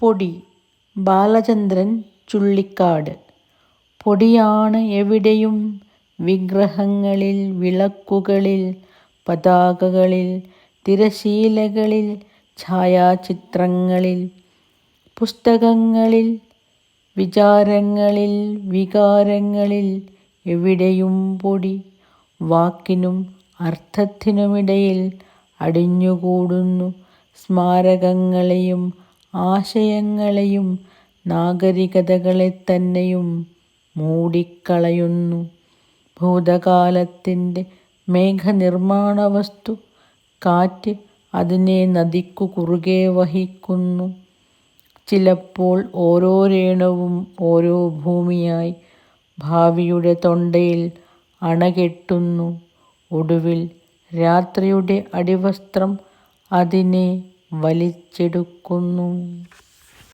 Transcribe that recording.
പൊടി. ബാലചന്ദ്രൻ ചുള്ളിക്കാട്. പൊടിയാണ് എവിടെയും വിഗ്രഹങ്ങളിൽ വിളക്കുകളിൽ പതാകകളിൽ തിരശീലകളിൽ ഛായാചിത്രങ്ങളിൽ പുസ്തകങ്ങളിൽ വിചാരങ്ങളിൽ വികാരങ്ങളിൽ എവിടെയും പൊടി. വാക്കിനും അർത്ഥത്തിനുമിടയിൽ അടിഞ്ഞുകൂടുന്നു സ്മാരകങ്ങളെയും ആശയങ്ങളെയും നാഗരികതകളെ തന്നെയും മൂടിക്കളയുന്നു. ഭൂതകാലത്തിന്റെ മേഘനിർമ്മാണ വസ്തു കാറ്റ് അതിനെ നദിക്കു കുറുകെ വഹിക്കുന്നു. ചിലപ്പോൾ ഓരോ രേണുവും ഓരോ ഭൂമിയായി ഭാവിയുടെ തൊണ്ടയിൽ അണകെട്ടുന്നു. ഒടുവിൽ രാത്രിയുടെ അടിവസ്ത്രം അതിനെ വലിച്ചെടുക്കുന്നു.